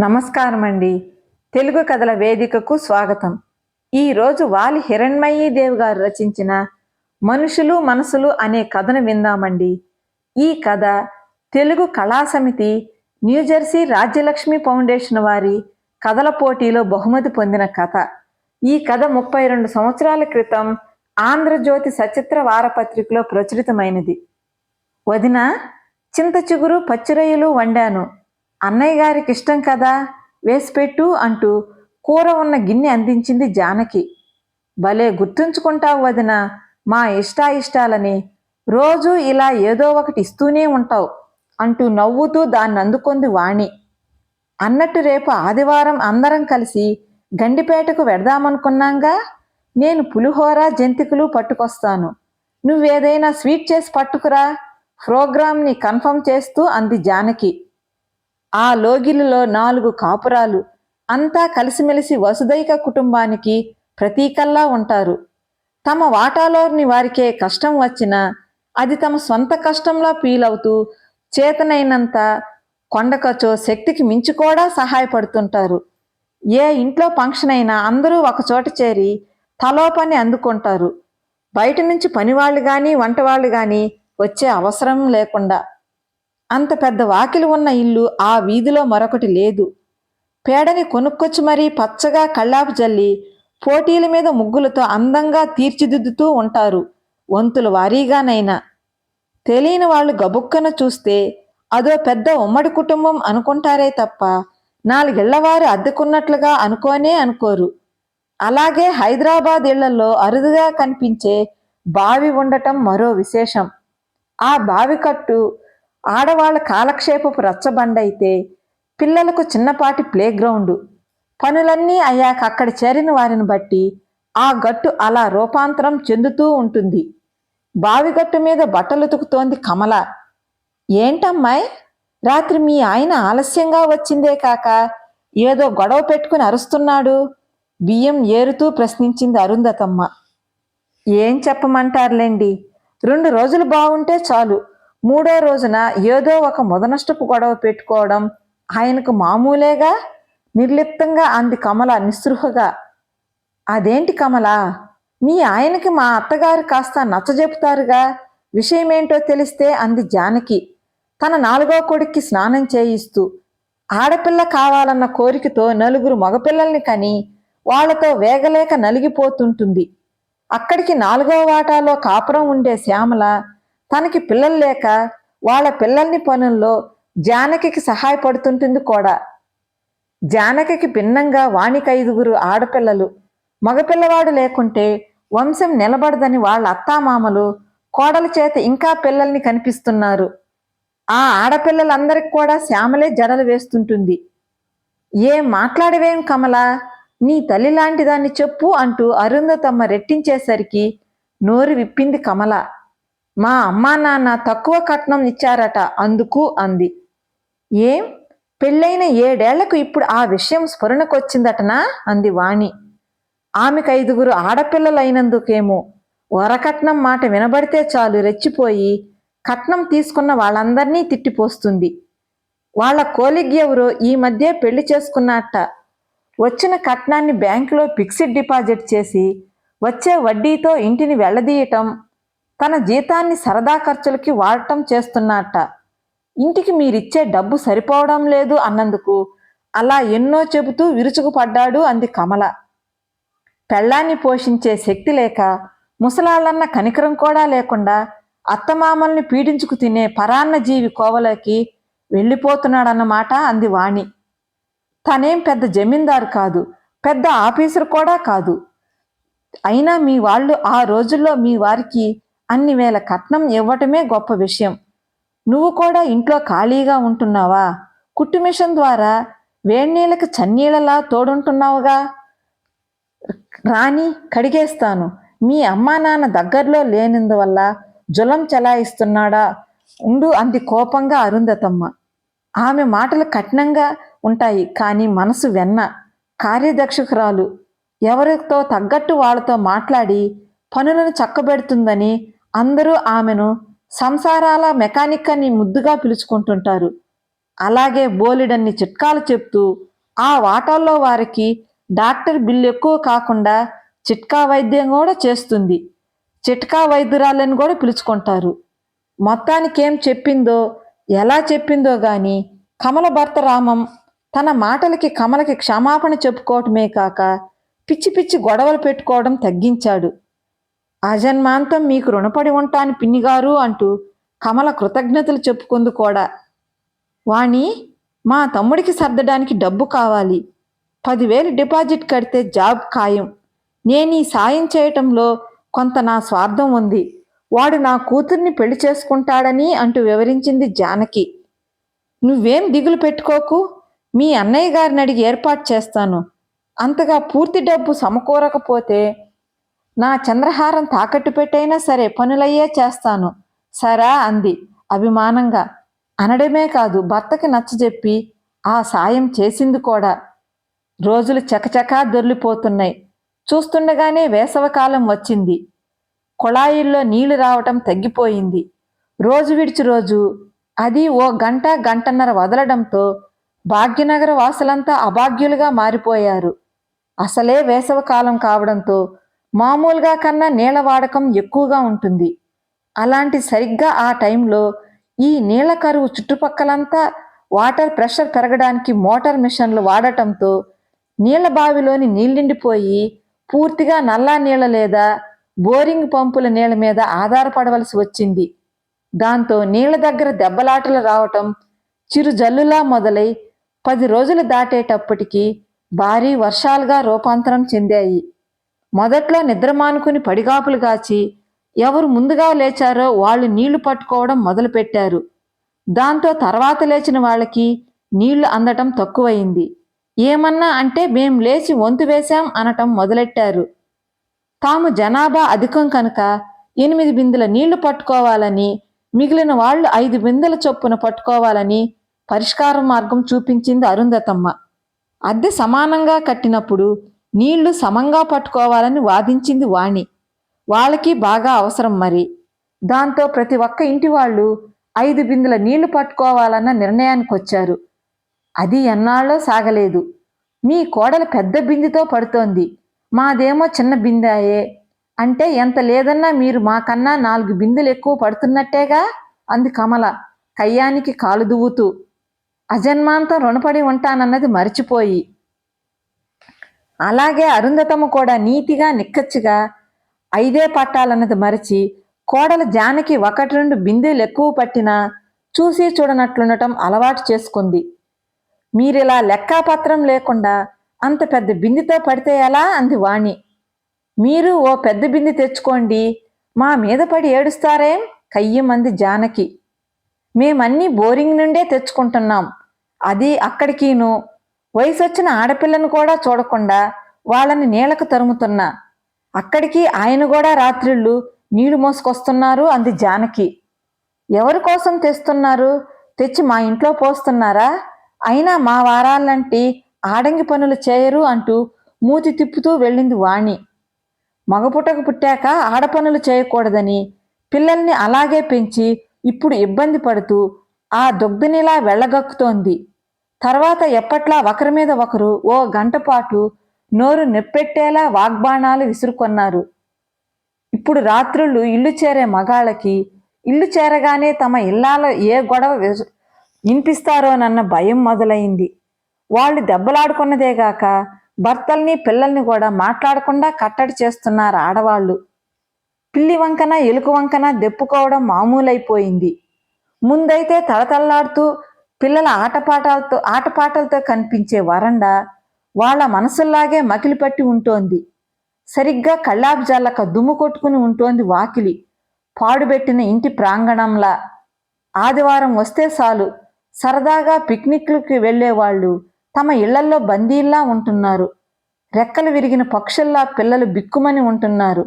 నమస్కారం అండి తెలుగు కథల వేదికకు స్వాగతం. ఈరోజు వాలి హిరణ్మయీ దేవి గారు రచించిన మనుషులు మనసులు అనే కథను విందామండి. ఈ కథ తెలుగు కళా సమితి న్యూజెర్సీ రాజ్యలక్ష్మి ఫౌండేషన్ వారి కథల పోటీలో బహుమతి పొందిన కథ. ఈ కథ ముప్పై రెండు సంవత్సరాల క్రితం ఆంధ్రజ్యోతి సచిత్ర వారపత్రికలో ప్రచురితమైనది. వదిన చింత చిగురు పచ్చిరొయ్యలు వండాను. అన్నయ్య గారికి ఇష్టం కదా? వేసిపెట్టు అంటూ కూర ఉన్న గిన్నె అందించింది జానకి. భలే గుర్తుంచుకుంటావు వదిన మా ఇష్టాయిష్టాలని. రోజు ఇలా ఏదో ఒకటి ఇస్తూనే ఉంటావు అంటూ నవ్వుతూ దాన్ని అందుకుంది వాణి. అన్నట్టు రేపు ఆదివారం అందరం కలిసి గండిపేటకు వెడదామనుకున్నాంగా? నేను పులిహోర జంతికలు పట్టుకొస్తాను. నువ్వేదైనా స్వీట్ చేసి పట్టుకురా ప్రోగ్రామ్ని కన్ఫర్మ్ చేస్తూ అంది జానకి. ఆ లోగిలిలో నాలుగు కాపురాలు. అంతా కలిసిమెలిసి వసుదైక కుటుంబానికి ప్రతీకల్లా ఉంటారు. తమ వాటాలోని వారికే కష్టం వచ్చినా అది తమ సొంత కష్టంలో ఫీల్ అవుతూ చేతనైనంత కొండకచో శక్తికి మించి కూడా సహాయపడుతుంటారు. ఏ ఇంట్లో ఫంక్షన్ అయినా అందరూ ఒకచోట చేరి తలో పని అందుకుంటారు. బయట నుంచి పనివాళ్ళు కానీ వంటవాళ్ళు కానీ వచ్చే అవసరం లేకుండా అంత పెద్ద వాకిలి ఉన్న ఇల్లు ఆ వీధిలో మరొకటి లేదు. పేడని కొనుక్కొచ్చి మరీ పచ్చగా కళ్ళాపు జల్లి పోటీల మీద ముగ్గులతో అందంగా తీర్చిదిద్దుతూ ఉంటారు వంతులు వారీగానైనా. తెలియని వాళ్ళు గబుక్కన చూస్తే అదో పెద్ద ఉమ్మడి కుటుంబం అనుకుంటారే తప్ప నాలుగిళ్ళవారు అద్దెకున్నట్లుగా అనుకోనే అనుకోరు. అలాగే హైదరాబాద్ ఇళ్ళలో అరుదుగా కనిపించే బావి ఉండటం మరో విశేషం. ఆ బావి కట్టు ఆడవాళ్ళ కాలక్షేపపు రచ్చబండైతే పిల్లలకు చిన్నపాటి ప్లేగ్రౌండు. పనులన్నీ అయ్యాక అక్కడ చేరిన వారిని బట్టి ఆ గట్టు అలా రూపాంతరం చెందుతూ ఉంటుంది. బావిగట్టు మీద బట్టలు ఉతుకుతోంది కమల. ఏంటమ్మాయ్? రాత్రి మీ ఆయన ఆలస్యంగా వచ్చిందే కాక ఏదో గొడవ పెట్టుకుని అరుస్తున్నాడు? బియ్యం ఏరుతూ ప్రశ్నించింది అరుంధతమ్మ. ఏం చెప్పమంటారులేండి రెండు రోజులు బాగుంటే చాలు. మూడో రోజున ఏదో ఒక మొదనష్టపు గొడవ పెట్టుకోవడం ఆయనకు మామూలేగా నిర్లిప్తంగా అంది కమల నిస్పృహగా అదేంటి కమల? మీ ఆయనకి మా అత్తగారు కాస్త నచ్చజెపుతారుగా? విషయమేంటో తెలిస్తే అంది జానకి. తన నాలుగో కొడుక్కి స్నానం చేయిస్తూ ఆడపిల్ల కావాలన్న కోరికతో నలుగురు మగపిల్లల్ని కని వాళ్ళతో వేగలేక నలిగిపోతుంటుంది. అక్కడికి నాలుగో వాటాలో కాపురం ఉండే శ్యామల తనకి పిల్లలు లేక వాళ్ళ పిల్లల్ని పనుల్లో జానకికి సహాయపడుతుంటుంది కూడా. జానకికి భిన్నంగా వాణికి ఐదుగురు ఆడపిల్లలు. మగపిల్లవాడు లేకుంటే వంశం నిలబడదని వాళ్ళ అత్తామామలు కోడల చేత ఇంకా పిల్లల్ని కనిపిస్తున్నారు. ఆ ఆడపిల్లలందరికి కూడా శ్యామలే జడలు వేస్తుంటుంది. ఏం మాట్లాడవేం కమల? నీ తల్లి లాంటి దాన్ని చెప్పు అంటూ అరుంధతమ్మ రెట్టించేసరికి నోరు విప్పింది కమల. మా అమ్మా నాన్న తక్కువ కట్నం ఇచ్చారట అందుకు అంది. ఏం? పెళ్ళైన ఏడేళ్ళకు ఇప్పుడు ఆ విషయం స్ఫురణకొచ్చిందటనా? అంది వాణి. ఆమెకు ఐదుగురు ఆడపిల్లలైనందుకేమో వరకట్నం మాట వినబడితే చాలు రెచ్చిపోయి కట్నం తీసుకున్న వాళ్ళందరినీ తిట్టిపోస్తుంది. వాళ్ళ కోలిగ్యెవరో ఈ మధ్య పెళ్ళి చేసుకున్నట్ట. వచ్చిన కట్నాన్ని బ్యాంకులో ఫిక్స్డ్ డిపాజిట్ చేసి వచ్చే వడ్డీతో ఇంటిని వెళ్ళదీయటం తన జీతాన్ని సరదా ఖర్చులకి వాడటం చేస్తున్నట్ట ఇంటికి మీరిచ్చే డబ్బు సరిపోవడం లేదు అన్నందుకు. అలా ఎన్నో చెబుతూ విరుచుకుపడ్డాడు అంది కమల. పెళ్ళాన్ని పోషించే శక్తి లేక ముసలాళ్ళన్న కనికరం కూడా లేకుండా అత్తమామల్ని పీడించుకు తినే పరాన్న జీవి కోవలోకి వెళ్ళిపోతున్నాడన్నమాట అంది వాణి. తనేం పెద్ద జమీందారు కాదు పెద్ద ఆఫీసర్ కూడా కాదు. అయినా మీ వాళ్ళు ఆ రోజుల్లో మీ వారికి అన్ని వేల కట్నం ఇవ్వటమే గొప్ప విషయం. నువ్వు కూడా ఇంట్లో ఖాళీగా ఉంటున్నావా? కుట్టు మిషన్ ద్వారా వేణీళ్ళకి చన్నీళ్ళలా తోడుంటున్నావుగా? రాణి కడిగేస్తాను. మీ అమ్మా నాన్న దగ్గరలో లేనందువల్ల జులం చెలాయిస్తున్నాడా? ఉండు అంది కోపంగా అరుంధతమ్మ. ఆమె మాటలు కఠినంగా ఉంటాయి కానీ మనసు వెన్న. కార్యదక్షకురాలు ఎవరితో తగ్గట్టు వాళ్ళతో మాట్లాడి పనులను చక్కబెడుతుందని అందరూ ఆమెను సంసారాల మెకానిక్ అని ముద్దుగా పిలుచుకుంటుంటారు. అలాగే బోలెడన్ని చిట్కాలు చెప్తూ ఆ వాటాల్లో వారికి డాక్టర్ బిల్లు ఎక్కువ కాకుండా చిట్కా వైద్యం కూడా చేస్తుంది. చిట్కా వైద్యురాలని కూడా పిలుచుకుంటారు. మొత్తానికి ఏం చెప్పిందో ఎలా చెప్పిందో కానీ కమల భర్త రామం తన మాటలకి కమలకి క్షమాపణ చెప్పుకోవటమే కాక పిచ్చి పిచ్చి గొడవలు పెట్టుకోవడం తగ్గించాడు. అజన్మాంతం మీకు రుణపడి ఉంటాను పిన్నిగారు అంటూ కమల కృతజ్ఞతలు చెప్పుకుంది కూడా. వాణి మా తమ్ముడికి సర్దడానికి డబ్బు కావాలి. పదివేలు డిపాజిట్ కడితే జాబ్ ఖాయం. నేను ఈ సాయం చేయటంలో కొంత నా స్వార్థం ఉంది. వాడు నా కూతుర్ని పెళ్ళి చేసుకుంటాడని అంటూ వివరించింది జానకి. నువ్వేం దిగులు పెట్టుకోకు. మీ అన్నయ్య గారిని అడిగి ఏర్పాటు చేస్తాను. అంతగా పూర్తి డబ్బు సమకూరకపోతే నా చంద్రహారం తాకట్టు పెట్టైనా సరే పనులయ్యే చేస్తాను. సరా అంది అభిమానంగా. అనడమే కాదు భర్తకి నచ్చజెప్పి ఆ సాయం చేసింది కూడా. రోజులు చకచకా దొర్లిపోతున్నాయి. చూస్తుండగానే వేసవకాలం వచ్చింది. కుళాయిల్లో నీళ్ళు రావటం తగ్గిపోయింది. రోజు విడిచి రోజు అది ఓ గంట గంటన్నర వదలడంతో భాగ్యనగర వాసులంతా అభాగ్యులుగా మారిపోయారు. అసలే వేసవకాలం కావడంతో మామూలుగా కన్నా నీళ్ళ వాడకం ఎక్కువగా ఉంటుంది. అలాంటి సరిగ్గా ఆ టైంలో ఈ నీళ్ళ కరువు చుట్టుపక్కలంతా వాటర్ ప్రెషర్ పెరగడానికి మోటార్ మిషన్లు వాడటంతో నీళ్ళ బావిలోని నీళ్ళిండిపోయి పూర్తిగా నల్లా నీళ్ళ లేదా బోరింగ్ పంపుల నీళ్ళ మీద ఆధారపడవలసి వచ్చింది. దాంతో నీళ్ళ దగ్గర దెబ్బలాటలు రావటం చిరు జల్లులా మొదలై పది రోజులు దాటేటప్పటికి భారీ వర్షాలుగా రూపాంతరం చెందాయి. మొదట్లో నిద్ర మానుకుని పడిగాపులు కాచి ఎవరు ముందుగా లేచారో వాళ్ళు నీళ్ళు పట్టుకోవడం మొదలుపెట్టారు. దాంతో తర్వాత లేచిన వాళ్ళకి నీళ్ళు అందటం తక్కువయింది ఏమన్నా అంటే మేం లేచి వంతు వేశాం అనటం మొదలెట్టారు. తాము జనాభా అధికం కనుక ఎనిమిది బిందెల నీళ్ళు పట్టుకోవాలని మిగిలిన వాళ్ళు ఐదు బిందెల చొప్పున పట్టుకోవాలని పరిష్కార మార్గం చూపించింది అరుంధతమ్మ. అద్దె సమానంగా కట్టినప్పుడు నీళ్ళు సమంగా పట్టుకోవాలని వాదించింది వాణి. వాళ్ళకి బాగా అవసరం మరి. దాంతో ప్రతి ఒక్క ఇంటి వాళ్ళు ఐదు బిందుల నీళ్ళు పట్టుకోవాలన్న నిర్ణయానికి వచ్చారు అది ఎన్నాళ్ళో సాగలేదు. మీ కోడలు పెద్ద బిందెతో పడుతోంది. మాదేమో చిన్న బిందాయే. అంటే ఎంత లేదన్నా మీరు మాకన్నా నాలుగు బిందెలు ఎక్కువ పడుతున్నట్టేగా? అంది కమల కయ్యానికి కాలు దువ్వుతూ. అజన్మాంతం రుణపడి ఉంటానన్నది మరిచిపోయి. అలాగే అరుంధతమ్మ కూడా నీతిగా నిక్కచ్చిగా ఐదే పట్టాలన్నది మరిచి కోడలు జానకి ఒకటి రెండు బిందెలు ఎక్కువ పట్టినా చూసి చూడనట్లుండటం అలవాటు చేసుకుంది. మీరిలా లెక్కాపత్రం లేకుండా అంత పెద్ద బిందెతో పడితే ఎలా? అంది వాణి. మీరు ఓ పెద్ద బిందె తెచ్చుకోండి మా మీద పడి ఏడుస్తారేం? కయ్యమంది జానకి. మేమన్నీ బోరింగ్ నుండే తెచ్చుకుంటున్నాం. అది అక్కడికిను వయసు వచ్చిన ఆడపిల్లను కూడా చూడకుండా వాళ్ళని నీళ్ళకు తరుముతున్నా. అక్కడికి ఆయన కూడా రాత్రిళ్ళు నీళ్ళు మోసుకొస్తున్నారు అంది జానకి. ఎవరి కోసం తెస్తున్నారు? తెచ్చి మా ఇంట్లో పోస్తున్నారా? అయినా మా వారాలంటి ఆడంగి పనులు చేయరు అంటూ మూతి తిప్పుతూ వెళ్ళింది వాణి. మగపుటకు పుట్టాక ఆడపనులు చేయకూడదని పిల్లల్ని అలాగే పెంచి ఇప్పుడు ఇబ్బంది పడుతూ ఆ దుగ్ధనిలా వెళ్ళగక్కుతోంది. తర్వాత ఎప్పట్లా ఒకరి మీద ఒకరు ఓ గంట పాటు నోరు నెప్పెట్టేలా వాగ్బాణాలు విసురుకొన్నారు. ఇప్పుడు రాత్రులు ఇల్లు చేరే మగాళ్ళకి ఇల్లు చేరగానే తమ ఇల్లాలో ఏ గొడవ వినిపిస్తారోనన్న భయం మొదలైంది. వాళ్ళు దెబ్బలాడుకున్నదేగాక భర్తల్ని పిల్లల్ని కూడా మాట్లాడకుండా కట్టడి చేస్తున్నారు ఆడవాళ్ళు. పిల్లి వంకన ఎలుక వంకన దెప్పుకోవడం మామూలైపోయింది. ముందైతే తలతల్లాడుతూ పిల్లల ఆటపాటాలతో ఆటపాటలతో కనిపించే వరండా వాళ్ళ మనసుల్లాగే మకిలిపట్టి ఉంటోంది. సరిగ్గా కళ్ళాబ్జాలక దుమ్ము కొట్టుకుని ఉంటోంది వాకిలి. పాడుబెట్టిన ఇంటి ప్రాంగణంలా ఆదివారం వస్తే చాలు. సరదాగా పిక్నిక్లకి వెళ్ళేవాళ్ళు తమ ఇళ్ళల్లో బందీల్లా ఉంటున్నారు. రెక్కలు విరిగిన పక్షుల్లా పిల్లలు బిక్కుమని ఉంటున్నారు.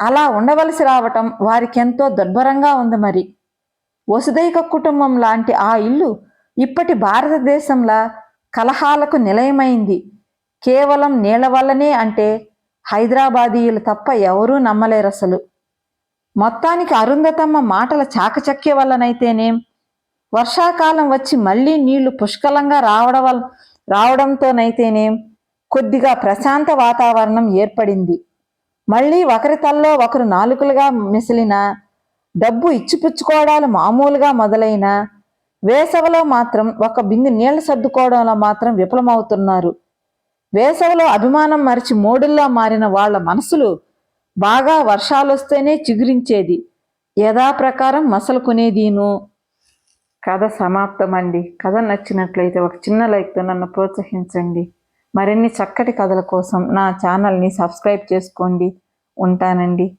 అలా ఉండవలసి రావటం వారికెంతో దుర్భరంగా ఉంది మరి. వసుదైక కుటుంబం లాంటి ఆ ఇల్లు ఇప్పటి భారతదేశంలా కలహాలకు నిలయమైంది. కేవలం నీళ్ళ వల్లనే అంటే హైదరాబాదీయులు తప్ప ఎవరూ నమ్మలేరు అసలు. మొత్తానికి అరుంధతమ్మ మాటల చాకచక్య వల్లనైతేనేం? వర్షాకాలం వచ్చి మళ్ళీ నీళ్ళు పుష్కలంగా రావడం వల్ల రావడంతోనైతేనేం? కొద్దిగా ప్రశాంత వాతావరణం ఏర్పడింది. మళ్ళీ ఒకరి తల్లో ఒకరు నాలుకలుగా మిసిలిన డబ్బు ఇచ్చిపుచ్చుకోవడాలు మామూలుగా మొదలైన వేసవిలో మాత్రం ఒక బిందె నీళ్ళు సర్దుకోవడంలో మాత్రం విఫలమవుతున్నారు. వేసవిలో అభిమానం మరిచి మోడుల్లా మారిన వాళ్ళ మనసులు బాగా వర్షాలొస్తేనే చిగురించేది. యథాప్రకారం మసలుకునేదీను. కథ సమాప్తమండి. కథ నచ్చినట్లయితే ఒక చిన్న లైక్తో నన్ను ప్రోత్సహించండి. మరిన్ని చక్కటి కథల కోసం నా ఛానల్ని సబ్స్క్రైబ్ చేసుకోండి. ఉంటానండి.